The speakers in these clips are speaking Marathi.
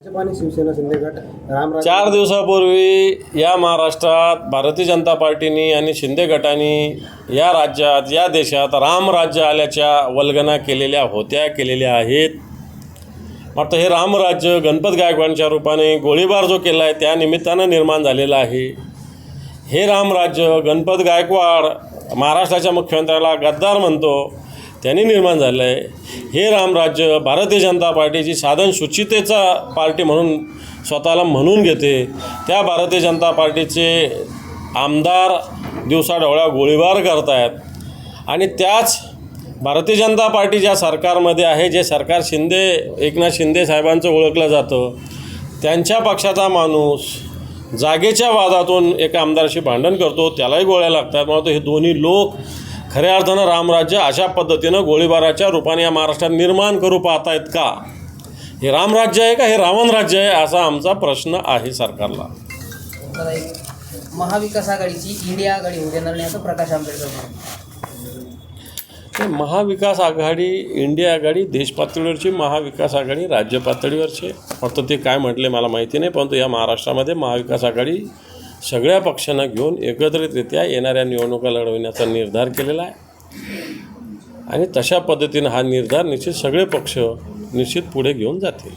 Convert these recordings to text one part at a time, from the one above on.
आणि शिवसेना शिंदे गट चार दिवसापूर्वी या महाराष्ट्रात भारतीय जनता पार्टीनी आणि शिंदे गटाने या राज्यात या देशात रामराज्य आल्याच्या वल्गना केलेल्या होत्या केलेल्या आहेत. मात्र हे रामराज्य गणपत गायकवाडांच्या रूपाने गोळीबार जो केला आहे त्या निमित्तानं निर्माण झालेला आहे. हे रामराज्य गणपत गायकवाड महाराष्ट्राच्या मुख्यमंत्र्याला गद्दार म्हणतो. त्यांनी निर्माण झालं आहे हे रामराज्य भारतीय जनता पार्टीची साधन सुचितेचा पार्टी म्हणून स्वतःला म्हणून घेते. त्या भारतीय जनता पार्टीचे आमदार दिवसाढवळ्या गोळीबार करतायत. आणि त्याच भारतीय जनता पार्टी ज्या सरकारमध्ये आहे जे सरकार शिंदे एकनाथ शिंदे साहेबांचं ओळखलं जातं त्यांच्या पक्षाचा माणूस जागेच्या वादातून एका आमदाराशी भांडण करतो त्यालाही गोळ्या लागतात. म्हणतो हे दोन्ही लोक खऱ्या अर्थानं रामराज्य अशा पद्धतीनं गोळीबाराच्या रूपाने या महाराष्ट्रात निर्माण करू पाहतायत का? हे रामराज्य आहे का? हे रावण राज्य आहे? असा आमचा प्रश्न आहे सरकारला. महाविकास आघाडीची इंडिया आघाडी प्रकाश आंबेडकर महाविकास आघाडी इंडिया आघाडी देश पातळीवरची महाविकास आघाडी राज्य पातळीवरची. फक्त ते काय म्हटले मला माहिती नाही परंतु या महाराष्ट्रामध्ये महाविकास आघाडी सगळ्या पक्षांना घेऊन एकत्रितरित्या येणाऱ्या निवडणुका लढवण्याचा निर्धार केलेला आहे. आणि तशा पद्धतीनं हा निर्धार निश्चित सगळे पक्ष निश्चित पुढे घेऊन जातील.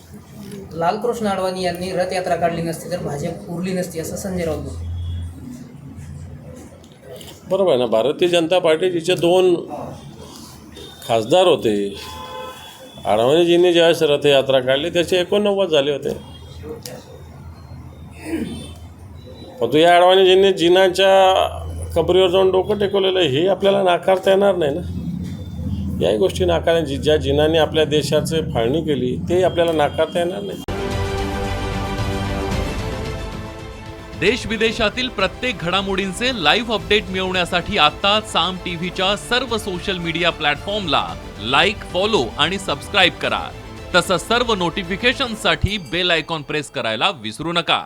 लालकृष्ण अडवाणी यांनी रथयात्रा काढली नसती तर भाजप उरली नसती असं संजय राऊत. बरोबर आहे ना भारतीय जनता पार्टीचे दोन खासदार होते. आडवाणीजींनी ज्यावेळेस रथयात्रा काढली त्याचे एकोणनव्वद झाले होते. परंतु या अडवाणीजींनी जिनाच्या कबरीवर जाऊन डोकं टेकवलेलं आहे, हे आपल्याला नाकारता येणार नाही ना? याही गोष्टी नाकारण्याची जी ज्या जिनाने आपल्या देशाचे फाळणी केली ते आपल्याला नाकारता येणार नाही. देश विदेशातील प्रत्येक घडामोडींचे लाईव्ह अपडेट मिळवण्यासाठी आता साम टीव्हीच्या सर्व सोशल मीडिया प्लॅटफॉर्मला लाईक फॉलो आणि सबस्क्राईब करा. तसंच सर्व नोटिफिकेशनसाठी बेल आयकॉन प्रेस करायला विसरू नका.